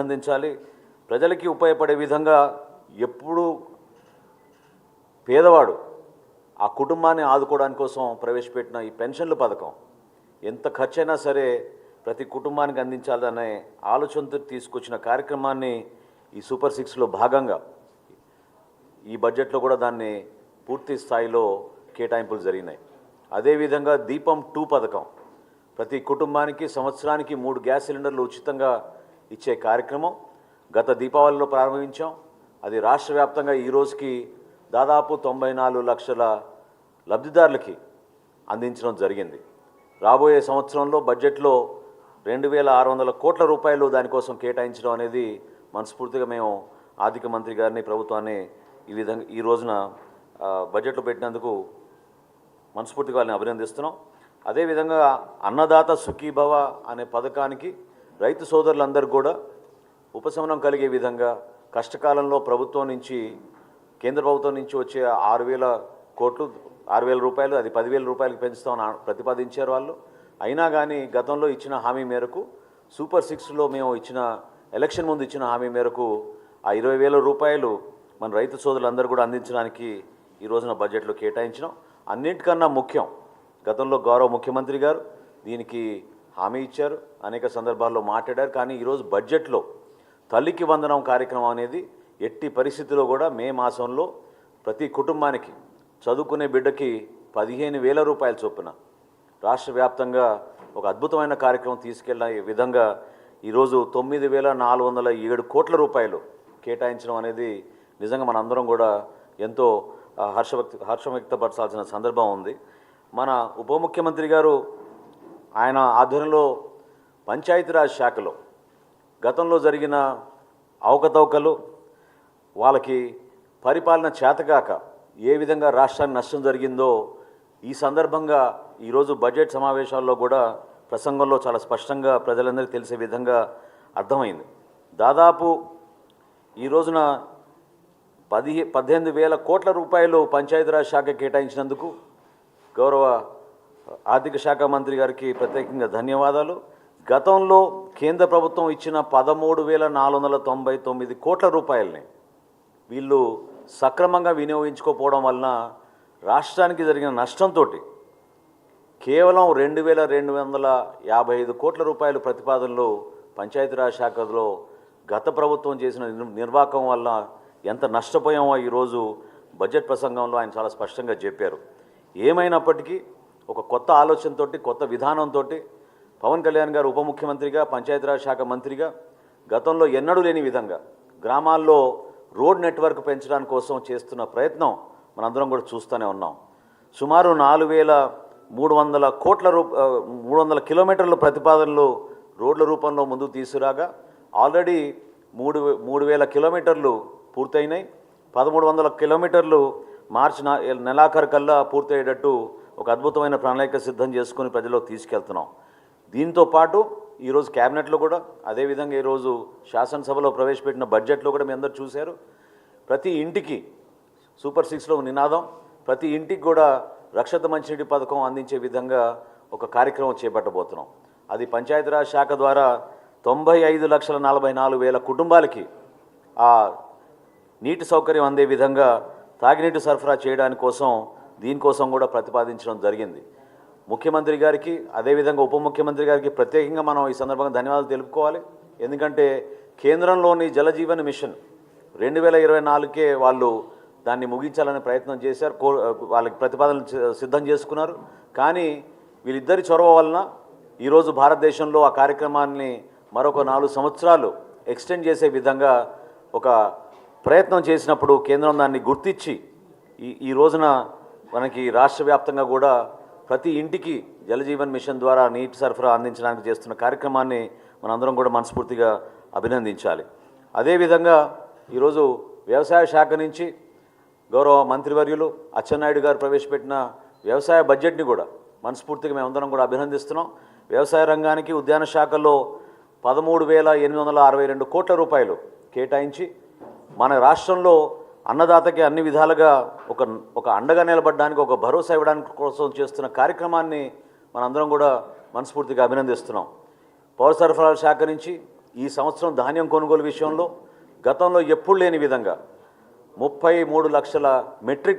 అందించాలి ప్రజలకి ఉపయోగపడే విధంగా ఎప్పుడు పేదవాడు ఆ కుటుంబాన్ని ఆదుకోవడానికి కోసం ప్రవేశపెట్టిన ఈ పెన్షన్ల పథకం ఎంత ఖర్చైనా సరే ప్రతి కుటుంబానికి అందించాలనే ఆలోచనతో తీసుకొచ్చిన కార్యక్రమాన్ని ఈ సూపర్ సిక్స్లో భాగంగా ఈ బడ్జెట్లో కూడా దాన్ని పూర్తి స్థాయిలో కేటాయింపులు జరిగినాయి. అదేవిధంగా దీపం టూ పథకం. ప్రతి కుటుంబానికి సంవత్సరానికి మూడు గ్యాస్ సిలిండర్లు ఉచితంగా ఇచ్చే కార్యక్రమం గత దీపావళిలో ప్రారంభించాం. అది రాష్ట్ర వ్యాప్తంగా ఈ రోజుకి దాదాపు తొంభై నాలుగు లక్షల లబ్ధిదారులకి అందించడం జరిగింది. రాబోయే సంవత్సరంలో బడ్జెట్లో రెండు వేల ఆరు వందల కోట్ల రూపాయలు దానికోసం కేటాయించడం అనేది మనస్ఫూర్తిగా మేము ఆర్థిక మంత్రి గారిని ప్రభుత్వాన్ని ఈ విధంగా ఈ రోజున బడ్జెట్లో పెట్టినందుకు మనస్ఫూర్తిగా వాళ్ళని అభినందిస్తున్నాం. అదేవిధంగా అన్నదాత సుఖీభవ అనే పథకానికి రైతు సోదరులందరూ కూడా ఉపశమనం కలిగే విధంగా కష్టకాలంలో ప్రభుత్వం నుంచి కేంద్ర ప్రభుత్వం నుంచి వచ్చే ఆరు వేల కోట్లు ఆరు వేల రూపాయలు అది పదివేల రూపాయలకు పెంచుతామని ప్రతిపాదించారు వాళ్ళు. అయినా కానీ గతంలో ఇచ్చిన హామీ మేరకు సూపర్ సిక్స్లో మేము ఇచ్చిన ఎలక్షన్ ముందు ఇచ్చిన హామీ మేరకు ఆ ఇరవై వేల రూపాయలు మన రైతు సోదరులందరూ కూడా అందించడానికి ఈ రోజున బడ్జెట్లో కేటాయించినాం. అన్నింటికన్నా ముఖ్యం గతంలో గౌరవ ముఖ్యమంత్రి గారు దీనికి హామీ ఇచ్చారు అనేక సందర్భాల్లో మాట్లాడారు. కానీ ఈరోజు బడ్జెట్లో తల్లికి వందనం కార్యక్రమం అనేది ఎట్టి పరిస్థితిలో కూడా మే మాసంలో ప్రతి కుటుంబానికి చదువుకునే బిడ్డకి పదిహేను వేల రూపాయల చొప్పున రాష్ట్ర వ్యాప్తంగా ఒక అద్భుతమైన కార్యక్రమం తీసుకెళ్ళిన విధంగా ఈరోజు తొమ్మిది వేల నాలుగు వందల ఏడు కోట్ల రూపాయలు కేటాయించడం అనేది నిజంగా మనందరం కూడా ఎంతో ఆ, హర్ష హర్షం వ్యక్తపరచాల్సిన సందర్భం ఉంది. మన ఉప ముఖ్యమంత్రి గారు ఆయన ఆధ్వర్యంలో పంచాయతీరాజ్ శాఖలో గతంలో జరిగిన అవకతవకలు వాళ్ళకి పరిపాలన చేతగాక ఏ విధంగా రాష్ట్రానికి నష్టం జరిగిందో ఈ సందర్భంగా ఈరోజు బడ్జెట్ సమావేశాల్లో కూడా ప్రసంగంలో చాలా స్పష్టంగా ప్రజలందరికీ తెలిసే విధంగా అర్థమైంది. దాదాపు ఈ రోజున పది పద్దెనిమిది వేల కోట్ల రూపాయలు పంచాయతీరాజ్ శాఖ కేటాయించినందుకు గౌరవ ఆర్థిక శాఖ మంత్రి గారికి ప్రత్యేకంగా ధన్యవాదాలు. గతంలో కేంద్ర ప్రభుత్వం ఇచ్చిన పదమూడు వేల నాలుగు వందల తొంభై తొమ్మిది కోట్ల రూపాయలని వీళ్ళు సక్రమంగా వినియోగించుకోకపోవడం వలన రాష్ట్రానికి జరిగిన నష్టంతో కేవలం రెండు వేల రెండు వందల యాభై ఐదు కోట్ల రూపాయల ప్రతిపాదనలు పంచాయతీరాజ్ శాఖలో గత ప్రభుత్వం చేసిన నిర్- నిర్వాహకం వల్ల ఎంత నష్టపోయామో ఈరోజు బడ్జెట్ ప్రసంగంలో ఆయన చాలా స్పష్టంగా చెప్పారు. ఏమైనప్పటికీ ఒక కొత్త ఆలోచనతోటి కొత్త విధానంతో పవన్ కళ్యాణ్ గారు ఉప ముఖ్యమంత్రిగా పంచాయతీరాజ్ శాఖ మంత్రిగా గతంలో ఎన్నడూ లేని విధంగా గ్రామాల్లో రోడ్ నెట్వర్క్ పెంచడానికి కోసం చేస్తున్న ప్రయత్నం మనందరం కూడా చూస్తూనే ఉన్నాం. సుమారు నాలుగు వేల మూడు వందల కోట్ల రూ మూడు వందల కిలోమీటర్ల ప్రతిపాదనలు రోడ్ల రూపంలో ముందుకు తీసుకురాగా ఆల్రెడీ మూడు మూడు వేల కిలోమీటర్లు పూర్తయినాయి. పదమూడు వందల కిలోమీటర్లు మార్చి నా నెలాఖరు కల్లా పూర్తయ్యేటట్టు ఒక అద్భుతమైన ప్రణాళిక సిద్ధం చేసుకుని ప్రజల్లోకి తీసుకెళ్తున్నాం. దీంతో పాటు ఈరోజు క్యాబినెట్లో కూడా అదేవిధంగా ఈరోజు శాసనసభలో ప్రవేశపెట్టిన బడ్జెట్లో కూడా మీ అందరు చూశారు. ప్రతి ఇంటికి సూపర్ సిక్స్లో నినాదం ప్రతి ఇంటికి కూడా రక్షత మంచినీటి పథకం అందించే విధంగా ఒక కార్యక్రమం చేపట్టబోతున్నాం. అది పంచాయతీరాజ్ శాఖ ద్వారా తొంభై ఐదు లక్షల నలభై నాలుగు వేల కుటుంబాలకి ఆ నీటి సౌకర్యం అందే విధంగా తాగినీటి సరఫరా చేయడానికి కోసం దీనికోసం కూడా ప్రతిపాదించడం జరిగింది. ముఖ్యమంత్రి గారికి అదేవిధంగా ఉప ముఖ్యమంత్రి గారికి ప్రత్యేకంగా మనం ఈ సందర్భంగా ధన్యవాదాలు తెలుపుకోవాలి. ఎందుకంటే కేంద్రంలోని జలజీవన్ మిషన్ రెండు వేల ఇరవై నాలుగుకే వాళ్ళు దాన్ని ముగించాలనే ప్రయత్నం చేశారు. కో వాళ్ళకి ప్రతిపాదనలు సిద్ధం చేసుకున్నారు. కానీ వీళ్ళిద్దరి చొరవ వలన ఈరోజు భారతదేశంలో ఆ కార్యక్రమాన్ని మరొక నాలుగు సంవత్సరాలు ఎక్స్టెండ్ చేసే విధంగా ఒక ప్రయత్నం చేసినప్పుడు కేంద్రం దాన్ని గుర్తించి ఈ ఈ రోజున మనకి రాష్ట్ర వ్యాప్తంగా కూడా ప్రతి ఇంటికి జలజీవన్ మిషన్ ద్వారా నీటి సరఫరా అందించడానికి చేస్తున్న కార్యక్రమాన్ని మనందరం కూడా మనస్ఫూర్తిగా అభినందించాలి. అదేవిధంగా ఈరోజు వ్యవసాయ శాఖ నుంచి గౌరవ మంత్రివర్యులు అచ్చెన్నాయుడు గారు ప్రవేశపెట్టిన వ్యవసాయ బడ్జెట్ని కూడా మనస్ఫూర్తిగా మేమందరం కూడా అభినందిస్తున్నాం. వ్యవసాయ రంగానికి ఉద్యాన శాఖలో పదమూడు వేల ఎనిమిది వందల అరవై రెండు కోట్ల రూపాయలు కేటాయించి మన రాష్ట్రంలో అన్నదాతకి అన్ని విధాలుగా ఒక ఒక అండగా నిలబడడానికి ఒక భరోసా ఇవ్వడానికి కోసం చేస్తున్న కార్యక్రమాన్ని మనందరం కూడా మనస్ఫూర్తిగా అభినందిస్తున్నాం. పౌర సరఫరాల శాఖ నుంచి ఈ సంవత్సరం ధాన్యం కొనుగోలు విషయంలో గతంలో ఎప్పుడు లేని విధంగా ముప్పై మూడు లక్షల మెట్రిక్